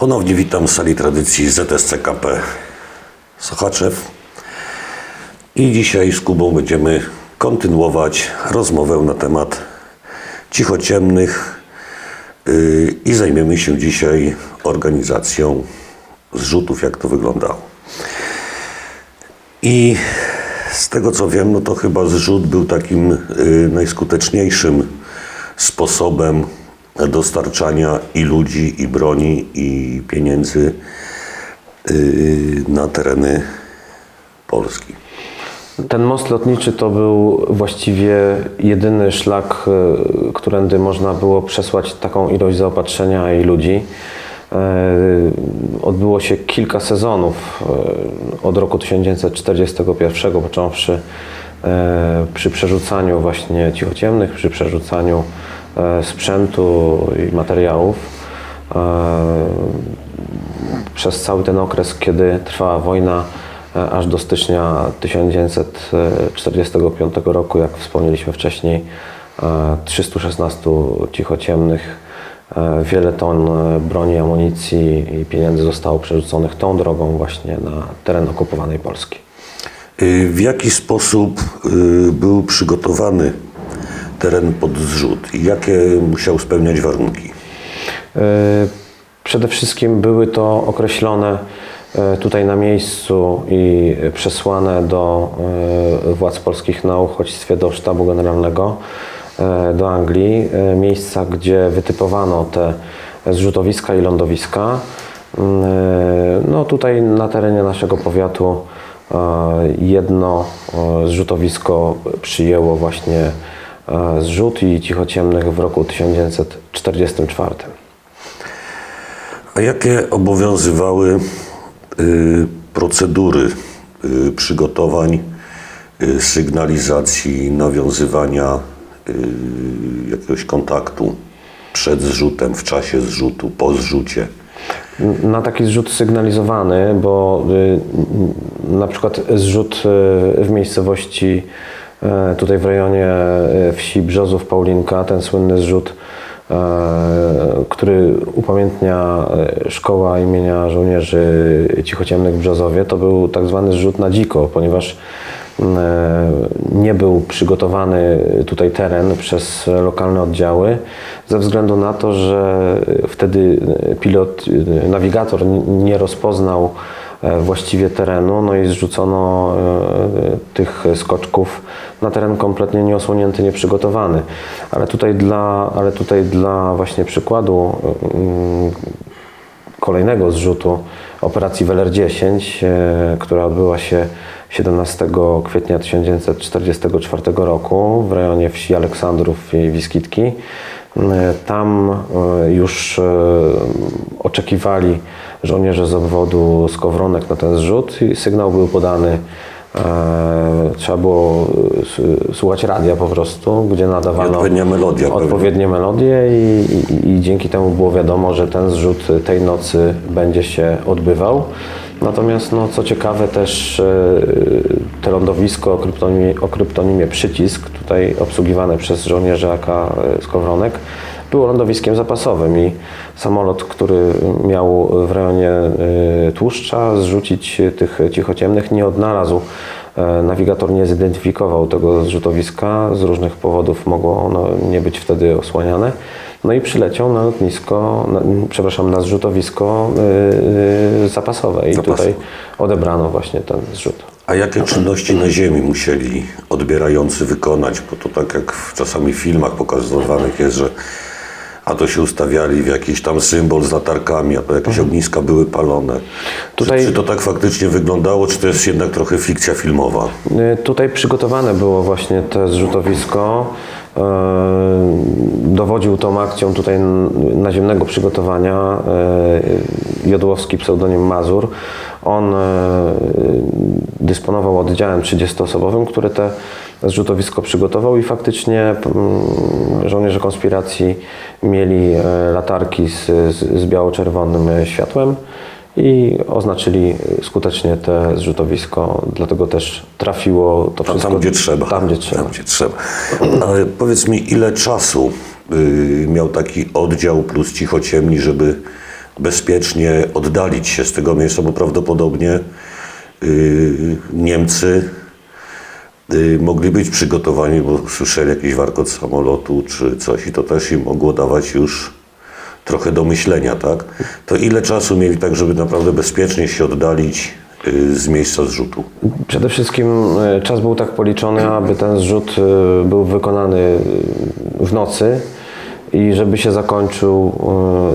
Ponownie witam w sali tradycji ZSCKP Sochaczew. I dzisiaj z Kubą będziemy kontynuować rozmowę na temat cichociemnych yy, i zajmiemy się dzisiaj organizacją zrzutów, jak to wyglądało. I z tego co wiem, no to chyba zrzut był takim y, najskuteczniejszym sposobem dostarczania i ludzi, i broni, i pieniędzy y, na tereny Polski. Ten most lotniczy to był właściwie jedyny szlak, e, którędy można było przesłać taką ilość zaopatrzenia i ludzi. E, Odbyło się kilka sezonów od roku 1941, począwszy przy przerzucaniu właśnie cichociemnych, przy przerzucaniu sprzętu i materiałów. E, Przez cały ten okres, kiedy trwała wojna, e, aż do stycznia 1945 roku, jak wspomnieliśmy wcześniej, e, 316 cichociemnych, e, wiele ton e, broni, amunicji i pieniędzy zostało przerzuconych tą drogą właśnie na teren okupowanej Polski. Y, W jaki sposób y, był przygotowany teren pod zrzut i jakie musiał spełniać warunki? E, Przede wszystkim były to określone e, tutaj na miejscu i przesłane do e, władz polskich na uchodźstwie do sztabu generalnego do Anglii, miejsca, gdzie wytypowano te zrzutowiska i lądowiska. No tutaj na terenie naszego powiatu jedno zrzutowisko przyjęło właśnie zrzut i cichociemnych w roku 1944. A jakie obowiązywały y, procedury y, przygotowań, y, sygnalizacji, nawiązywania jakiegoś kontaktu przed zrzutem, w czasie zrzutu, po zrzucie? Na taki zrzut sygnalizowany, bo na przykład zrzut w miejscowości tutaj w rejonie y, wsi Brzozów Paulinka, ten słynny zrzut, y, który upamiętnia szkoła imienia żołnierzy cichociemnych w Brzozowie, to był tak zwany zrzut na dziko, ponieważ nie był przygotowany tutaj teren przez lokalne oddziały ze względu na to, że wtedy pilot, nawigator nie rozpoznał e, właściwie terenu, no i zrzucono e, tych skoczków na teren kompletnie nieosłonięty, nieprzygotowany. Ale tutaj dla, ale tutaj dla właśnie przykładu mm, kolejnego zrzutu operacji Weler 10, e, która odbyła się 17 kwietnia 1944 roku w rejonie wsi Aleksandrów i Wiskitki. E, Tam e, już e, oczekiwali żołnierze z obwodu Skowronek na ten zrzut i sygnał był podany trzeba było słuchać radia po prostu, gdzie nadawano I melodia pewnie. odpowiednie melodie i, i, i dzięki temu było wiadomo, że ten zrzut tej nocy będzie się odbywał. Natomiast no, co ciekawe też e, te lądowisko o kryptonimie, o kryptonimie Przycisk, tutaj obsługiwane przez żołnierzy AK Skowronek, było lądowiskiem zapasowym i samolot, który miał w rejonie y, tłuszcza zrzucić tych cichociemnych, nie odnalazł. E, Nawigator nie zidentyfikował tego zrzutowiska, z różnych powodów mogło ono nie być wtedy osłaniane. No i przyleciał na lotnisko, na, przepraszam, na zrzutowisko y, y, zapasowe i Zapasowe. tutaj odebrano właśnie ten zrzut. A jakie czynności na ziemi musieli odbierający wykonać? Bo to tak jak w czasami w filmach pokazywanych jest, że a to się ustawiali w jakiś tam symbol z latarkami, a to jakieś ogniska były palone. Tutaj- Czy, czy to tak faktycznie wyglądało, czy to jest jednak trochę fikcja filmowa? Y, Tutaj przygotowane było właśnie to zrzutowisko. E, Dowodził tą akcją tutaj naziemnego przygotowania e, Jodłowski pseudonim Mazur. On e, dysponował oddziałem 30-osobowym, który te zrzutowisko przygotował i faktycznie mm, żołnierze konspiracji mieli latarki z, z, biało-czerwonym światłem i oznaczyli skutecznie te zrzutowisko, dlatego też trafiło to Tam, wszystko tam gdzie trzeba. Tam, gdzie trzeba. Tam, gdzie trzeba. Ale powiedz mi, ile czasu y, miał taki oddział plus cichociemni, żeby bezpiecznie oddalić się z tego miejsca, bo prawdopodobnie y, Niemcy y, mogli być przygotowani, bo słyszeli jakiś warkot samolotu czy coś i to też im mogło dawać już trochę do myślenia, tak? To ile czasu mieli tak, żeby naprawdę bezpiecznie się oddalić y, z miejsca zrzutu? Przede wszystkim e, czas był tak policzony, aby ten zrzut e, był wykonany w nocy i żeby się zakończył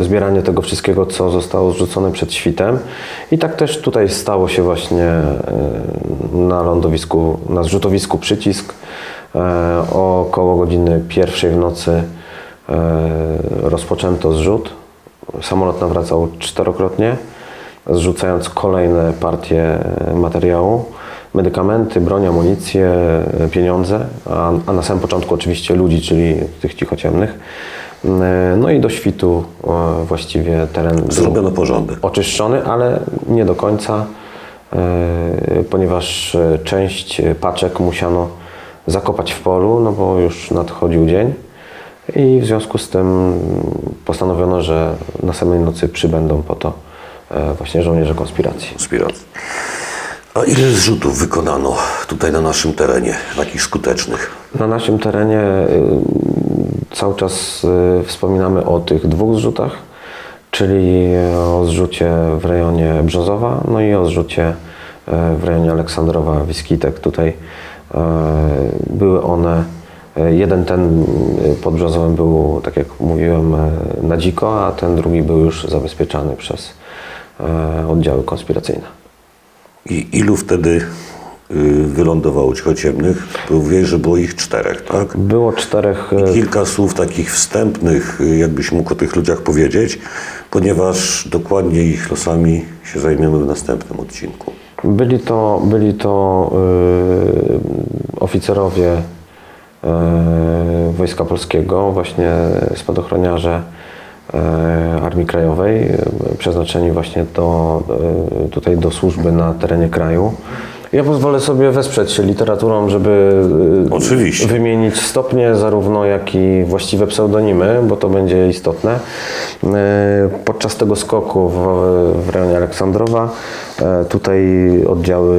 zbieranie tego wszystkiego, co zostało zrzucone przed świtem. I tak też tutaj stało się właśnie na lądowisku, na zrzutowisku przycisk. Około godziny pierwszej w nocy rozpoczęto zrzut. Samolot nawracał czterokrotnie zrzucając kolejne partie e, materiału, medykamenty, broń, amunicję, e, pieniądze, a, a na samym początku oczywiście ludzi, czyli tych cichociemnych. E, No i do świtu e, właściwie teren był Zrobiono porządek. oczyszczony, ale nie do końca, e, ponieważ e, część paczek musiano zakopać w polu, no bo już nadchodził dzień i w związku z tym postanowiono, że na samej nocy przybędą po to e, właśnie żołnierze konspiracji. Konspiracji. A ile zrzutów wykonano tutaj na naszym terenie, takich skutecznych? Na naszym terenie y, cały czas y, wspominamy o tych dwóch zrzutach, czyli o zrzucie w rejonie Brzozowa, no i o zrzucie e, w rejonie Aleksandrowa Wiskitek. Tutaj e, były one, e, jeden ten y, pod Brzozowem był, tak jak mówiłem, e, na dziko, a ten drugi był już zabezpieczany przez e, oddziały konspiracyjne. I ilu wtedy y, wylądowało cichociemnych? Mówiłeś, że było ich czterech, tak? Było czterech e, Kilka słów takich wstępnych, y, jakbyś mógł o tych ludziach powiedzieć, ponieważ dokładnie ich losami się zajmiemy w następnym odcinku. Byli to, byli to y, oficerowie Wojska Polskiego, właśnie spadochroniarze y, Armii Krajowej, y, przeznaczeni właśnie do, tutaj do służby na terenie kraju. Ja pozwolę sobie wesprzeć się literaturą, żeby y, Oczywiście. wymienić stopnie, zarówno jak i właściwe pseudonimy, bo to będzie istotne. E, Podczas tego skoku w, w rejonie Aleksandrowa e, tutaj oddziały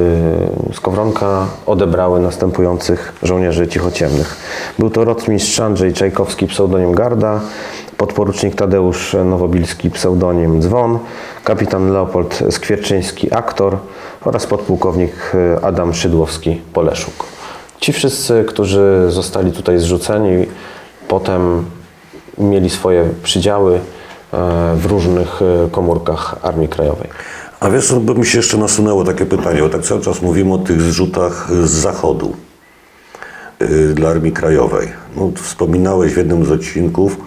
Skowronka odebrały następujących żołnierzy cichociemnych. Był to rotmistrz Andrzej Czajkowski, pseudonim Garda, podporucznik Tadeusz Nowobilski, pseudonim Dzwon, kapitan Leopold Skwierczyński, aktor oraz podpułkownik e, Adam Szydłowski, Poleszuk. Ci wszyscy, którzy zostali tutaj zrzuceni, potem mieli swoje przydziały e, w różnych e, komórkach Armii Krajowej. A wiesz, bo mi się jeszcze nasunęło takie pytanie, bo tak cały czas mówimy o tych zrzutach z zachodu dla Armii Krajowej. No, wspominałeś w jednym z odcinków,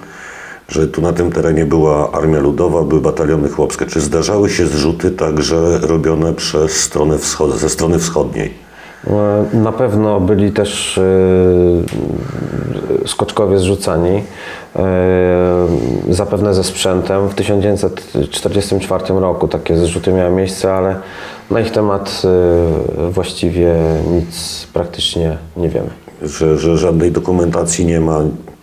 że tu na tym terenie była Armia Ludowa, były bataliony chłopskie. Czy zdarzały się zrzuty także robione przez stronę wschod- ze strony wschodniej? E, Na pewno byli też e, skoczkowie zrzucani, e, zapewne ze sprzętem. W 1944 roku takie zrzuty miały miejsce, ale na ich temat e, właściwie nic praktycznie nie wiemy. Że, że żadnej dokumentacji nie ma,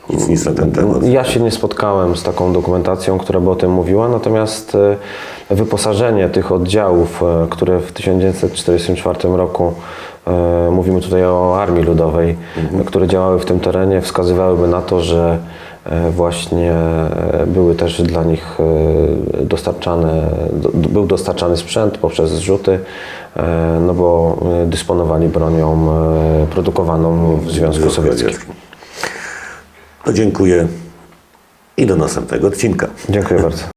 nic, nic na ten temat? Ja się nie spotkałem z taką dokumentacją, która by o tym mówiła, natomiast e, wyposażenie tych oddziałów, e, które w 1944 roku, e, mówimy tutaj o Armii Ludowej, e, które działały w tym terenie, wskazywałyby na to, że właśnie były też dla nich dostarczane, do, był dostarczany sprzęt poprzez zrzuty, no bo dysponowali bronią produkowaną w Związku Sowieckim. No dziękuję i do następnego odcinka. Dziękuję bardzo.